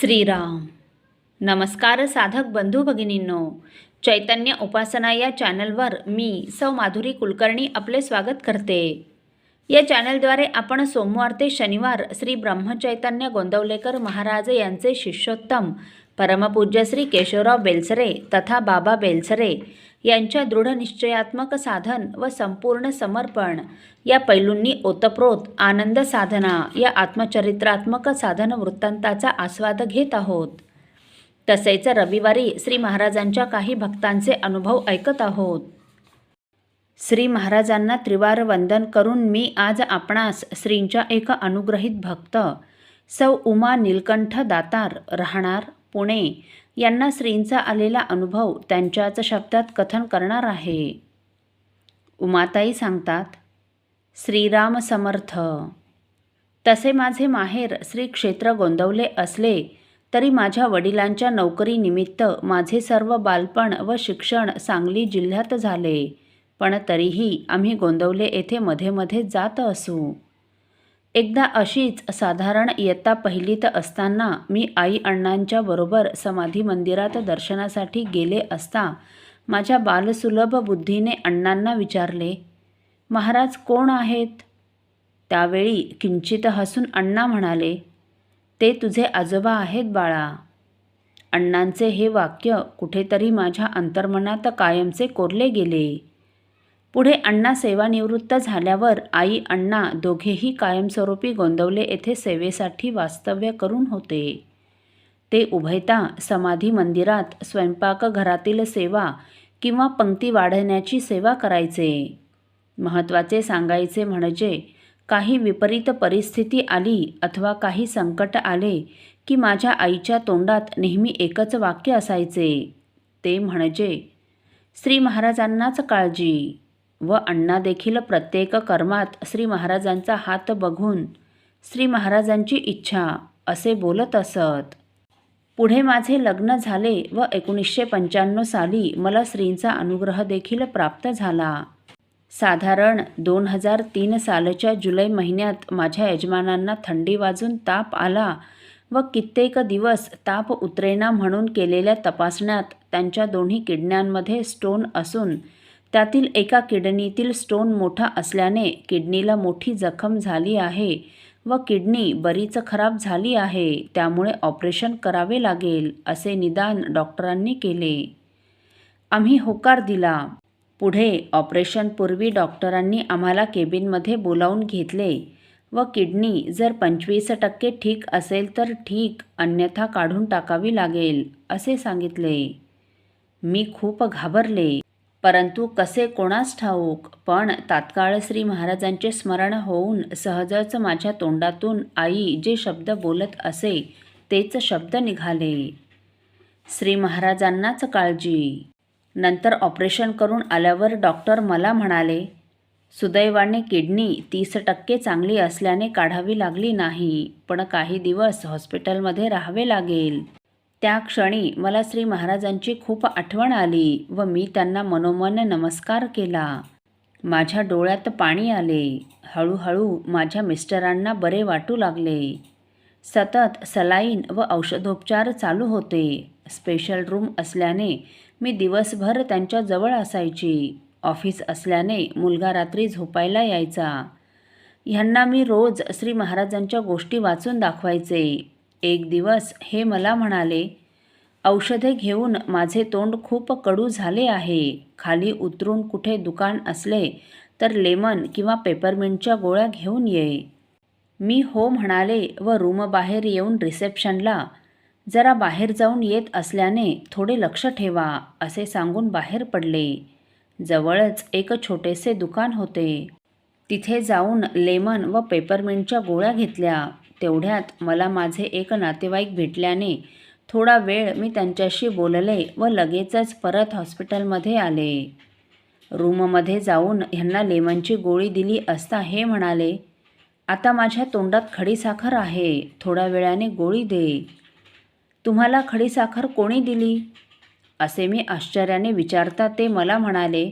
श्रीराम. नमस्कार साधक बंधू भगिनींनो. चैतन्य उपासना या चॅनलवर मी सौ माधुरी कुलकर्णी आपले स्वागत करते. या चॅनलद्वारे आपण सोमवार ते शनिवार श्री ब्रह्मचैतन्य गोंदवलेकर महाराज यांचे शिष्योत्तम परमपूज्य श्री केशवराव बेलसरे तथा बाबा बेलसरे यांच्या दृढनिश्चयात्मक साधन व संपूर्ण समर्पण. या पैलूंनी ओतप्रोत आनंद साधना या आत्मचरित्रात्मक साधन वृत्तांताचा आस्वाद घेत आहोत. तसेच रविवारी श्री महाराजांच्या काही भक्तांचे अनुभव ऐकत आहोत. श्री महाराजांना त्रिवार वंदन करून मी आज आपणास श्रींच्या एक अनुग्रहित भक्त सौ उमा नीलकंठ दातार राहणार पुणे. यांना श्रींचा आलेला अनुभव त्यांच्याच शब्दात कथन करणार आहे. उमाताई सांगतात श्रीराम समर्थ. तसे माझे माहेर श्री क्षेत्र गोंदवले असले तरी माझ्या वडिलांच्या नोकरीनिमित्त माझे सर्व बालपण व शिक्षण सांगली जिल्ह्यात झाले. पण तरीही आम्ही गोंदवले येथे मध्ये मध्ये जात असू. एकदा अशीच साधारण इयत्ता पहिलीत असताना मी आई अण्णांच्या बरोबर समाधी मंदिरात दर्शनासाठी गेले असता माझ्या बालसुलभ बुद्धीने अण्णांना विचारले महाराज कोण आहेत? त्यावेळी किंचित हसून अण्णा म्हणाले ते तुझे आजोबा आहेत बाळा. अण्णांचे हे वाक्य कुठेतरी माझ्या अंतर्मनात कायमचे कोरले गेले. पुढे अण्णा सेवानिवृत्त झाल्यावर आई अण्णा दोघेही कायमस्वरूपी गोंदवले येथे सेवेसाठी वास्तव्य करून होते. ते उभयता समाधी मंदिरात स्वयंपाकघरातील सेवा किंवा पंक्ती वाढण्याची सेवा करायचे. महत्त्वाचे सांगायचे म्हणजे काही विपरीत परिस्थिती आली अथवा काही संकट आले की माझ्या आईच्या तोंडात नेहमी एकच वाक्य असायचे. ते म्हणजे श्री महाराजांनाच काळजी. व अण्णा देखील प्रत्येक कर्मात श्री महाराजांचा हात बघून श्री महाराजांची इच्छा असे बोलत असत. पुढे माझे लग्न झाले व एकोणीसशे पंच्याण्णव साली मला श्रींचा अनुग्रह देखील प्राप्त झाला. साधारण दोन हजार तीन सालच्या जुलै महिन्यात माझ्या यजमानांना थंडी वाजून ताप आला व कित्येक दिवस ताप उतरेना म्हणून केलेल्या तपासण्यात त्यांच्या दोन्ही किडण्यांमध्ये स्टोन असून त्यातील एका किडनीतील स्टोन मोठा असल्याने किडनीला मोठी जखम झाली आहे व किडनी बरीच खराब झाली आहे त्यामुळे ऑपरेशन करावे लागेल असे निदान डॉक्टरांनी केले. आम्ही होकार दिला. पुढे ऑपरेशनपूर्वी डॉक्टरांनी आम्हाला केबिनमध्ये बोलावून घेतले व किडनी जर पंचवीस टक्के ठीक असेल तर ठीक अन्यथा काढून टाकावी लागेल असे सांगितले. मी खूप घाबरले. परंतु कसे कोणास ठाऊक पण तात्काळ श्री महाराजांचे स्मरण होऊन सहजच माझ्या तोंडातून आई जे शब्द बोलत असे तेच शब्द निघाले. श्री महाराजांनाच काळजी. नंतर ऑपरेशन करून आल्यावर डॉक्टर मला म्हणाले सुदैवाने किडनी तीस टक्के चांगली असल्याने काढावी लागली नाही पण काही दिवस हॉस्पिटलमध्ये राहावे लागेल. त्या क्षणी मला श्री महाराजांची खूप आठवण आली व मी त्यांना मनोमन नमस्कार केला. माझ्या डोळ्यात पाणी आले. हळूहळू माझ्या मिस्टरांना बरे वाटू लागले. सतत सलाईन व औषधोपचार चालू होते. स्पेशल रूम असल्याने मी दिवसभर त्यांच्या जवळ असायची. ऑफिस असल्याने मुलगा रात्री झोपायला यायचा. ह्यांना मी रोज श्री महाराजांच्या गोष्टी वाचून दाखवायचे. एक दिवस हे मला म्हणाले औषधे घेऊन माझे तोंड खूप कडू झाले आहे. खाली उतरून कुठे दुकान असले तर लेमन किंवा पेपरमिंटच्या गोळ्या घेऊन ये. मी हो म्हणाले व रूमबाहेर येऊन रिसेप्शनला जरा बाहेर जाऊन येत असल्याने थोडे लक्ष ठेवा असे सांगून बाहेर पडले. जवळच एक छोटेसे दुकान होते. तिथे जाऊन लेमन व पेपरमिंटच्या गोळ्या घेतल्या. तेवढ्यात मला माझे एक नातेवाईक भेटल्याने थोडा वेळ मी त्यांच्याशी बोलले व लगेचच परत हॉस्पिटलमध्ये आले. रूममध्ये जाऊन ह्यांना लेमनची गोळी दिली असता हे म्हणाले आता माझ्या तोंडात खडीसाखर आहे थोड्या वेळाने गोळी दे. तुम्हाला खडीसाखर कोणी दिली? असे मी आश्चर्याने विचारता ते मला म्हणाले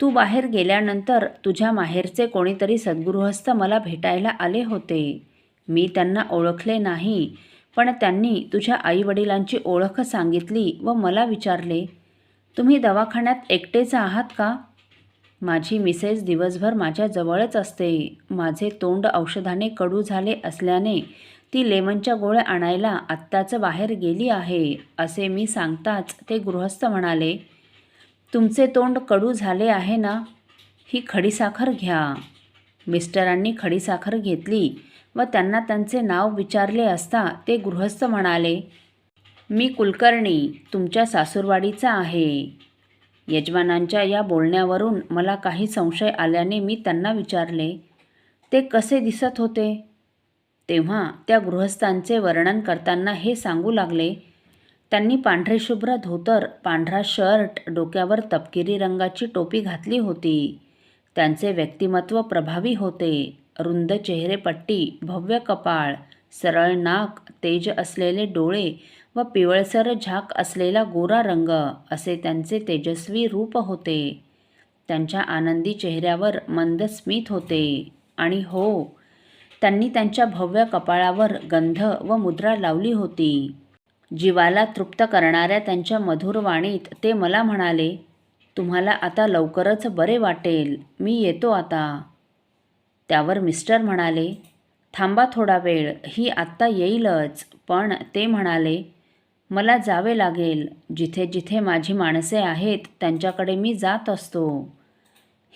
तू बाहेर गेल्यानंतर तुझ्या माहेरचे कोणीतरी सद्गृहस्थ मला भेटायला आले होते. मी त्यांना ओळखले नाही. पण त्यांनी तुझ्या आईवडिलांची ओळख सांगितली व मला विचारले तुम्ही दवाखान्यात एकटेच आहात का? माझी मिसेस दिवसभर माझ्या जवळच असते. माझे तोंड औषधाने कडू झाले असल्याने ती लेमनच्या गोळ्या आणायला आत्ताच बाहेर गेली आहे असे मी सांगताच ते गृहस्थ म्हणाले तुमचे तोंड कडू झाले आहे ना? ही खडीसाखर घ्या. मिस्टरांनी खडीसाखर घेतली. व त्यांना त्यांचे नाव विचारले असता ते गृहस्थ म्हणाले मी कुलकर्णी तुमच्या सासूरवाडीचा आहे. यजमानांच्या या बोलण्यावरून मला काही संशय आल्याने मी त्यांना विचारले ते कसे दिसत होते? तेव्हा त्या गृहस्थांचे वर्णन करताना हे सांगू लागले त्यांनी पांढरे शुभ्र धोतर पांढरा शर्ट डोक्यावर तपकिरी रंगाची टोपी घातली होती. त्यांचे व्यक्तिमत्व प्रभावी होते. रुंद चेहरेपट्टी भव्य कपाळ सरळ नाक तेज असलेले डोळे व पिवळसर झाक असलेला गोरा रंग असे त्यांचे तेजस्वी रूप होते. त्यांच्या आनंदी चेहऱ्यावर मंद स्मित होते आणि हो त्यांनी त्यांच्या भव्य कपाळावर गंध व मुद्रा लावली होती. जीवाला तृप्त करणाऱ्या त्यांच्या मधुर वाणीत ते मला म्हणाले तुम्हाला आता लवकरच बरे वाटेल. मी येतो आता. त्यावर मिस्टर म्हणाले थांबा थोडा वेळ ही आत्ता येईलच. पण ते म्हणाले मला जावे लागेल. जिथे जिथे माझी माणसे आहेत त्यांच्याकडे मी जात असतो.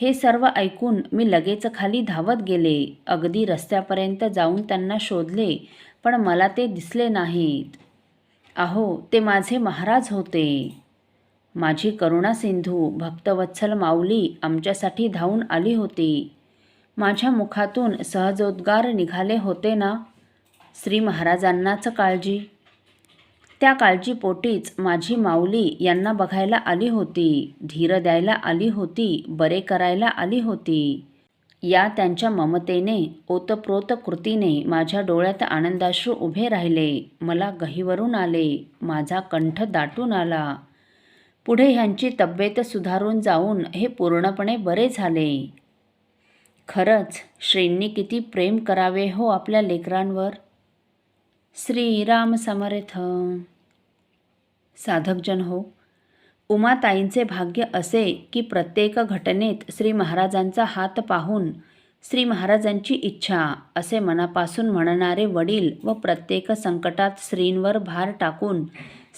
हे सर्व ऐकून मी लगेच खाली धावत गेले. अगदी रस्त्यापर्यंत जाऊन त्यांना शोधले पण मला ते दिसले नाहीत. अहो ते माझे महाराज होते. माझी करुणा सिंधू भक्तवत्सल माऊली आमच्यासाठी धावून आली होती. माझ्या मुखातून सहजोद्गार निघाले होते ना? श्री महाराजांनाच काळजी. त्या काळजीपोटीच माझी माऊली यांना बघायला आली होती धीर द्यायला आली होती बरे करायला आली होती. या त्यांच्या ममतेने ओतप्रोत कृतीने माझ्या डोळ्यात आनंदाश्रू उभे राहिले. मला गहीवरून आले माझा कंठ दाटून आला. पुढे ह्यांची तब्येत सुधारून जाऊन हे पूर्णपणे बरे झाले. खरंच श्रींनी किती प्रेम करावे हो आपल्या लेकरांवर? श्रीराम समर्थ. साधकजन हो उमाताईंचे भाग्य असे की प्रत्येक घटनेत श्री महाराजांचा हात पाहून श्री महाराजांची इच्छा असे मनापासून म्हणणारे वडील व प्रत्येक संकटात श्रींवर भार टाकून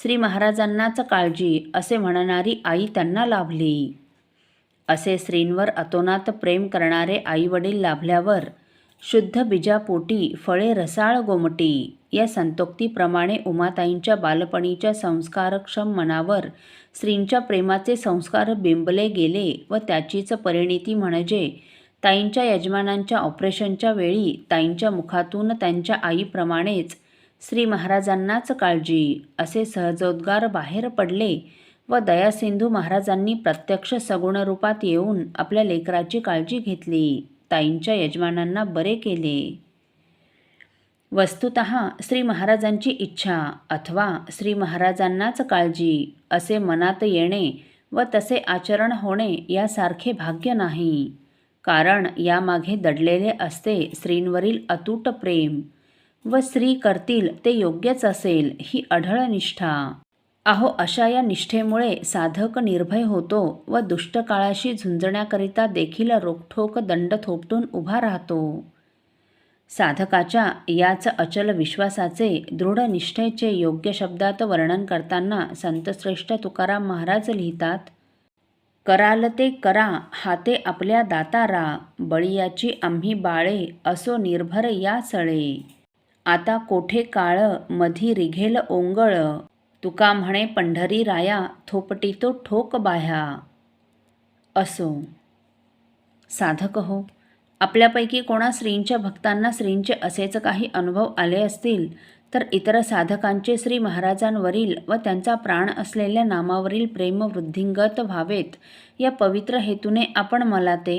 श्री महाराजांनाच काळजी असे म्हणणारी आई त्यांना लाभली. असे श्रींवर अतोनात प्रेम करणारे आईवडील लाभल्यावर शुद्ध बीजापोटी फळे रसाळ गोमटी या संतोक्तीप्रमाणे उमाताईंच्या बालपणीच्या संस्कारक्षम मनावर श्रींच्या प्रेमाचे संस्कार बिंबले गेले व त्याचीच परिणिती म्हणजे ताईंच्या यजमानांच्या ऑपरेशनच्या वेळी ताईंच्या मुखातून त्यांच्या आईप्रमाणेच श्री महाराजांनाच काळजी असे सहजोद्गार बाहेर पडले व दयासिंधू महाराजांनी प्रत्यक्ष सगुण रूपात येऊन आपल्या लेकराची काळजी घेतली. ताईंच्या यजमानांना बरे केले. वस्तुत श्री महाराजांची इच्छा अथवा श्री महाराजांनाच काळजी असे मनात येणे व तसे आचरण होणे यासारखे भाग्य नाही. कारण यामागे दडलेले असते श्रींवरील अतूट प्रेम व स्त्री करतील ते योग्यच असेल ही अढळ निष्ठा. अहो अशा या निष्ठेमुळे साधक निर्भय होतो व दुष्टकाळाशी झुंजण्याकरिता देखील रोखठोक दंड थोपटून उभा राहतो. साधकाच्या याच अचल विश्वासाचे दृढ निष्ठेचे योग्य शब्दात वर्णन करताना संतश्रेष्ठ तुकाराम महाराज लिहितात कराल ते करा हाते आपल्या दातारा बळीयाची आम्ही बाळे असो निर्भर या सळे. आता कोठे काळ मधी रिघेल ओंगळ तुका म्हणे पंढरी राया थोपटी तो ठोक बाह्या. असो. साधक हो आपल्यापैकी कोणा श्रींच्या भक्तांना श्रींचे असेच काही अनुभव आले असतील तर इतर साधकांचे श्री महाराजांवरील व त्यांचा प्राण असलेल्या नामावरील प्रेम वृद्धिंगत व्हावेत या पवित्र हेतूने आपण मला ते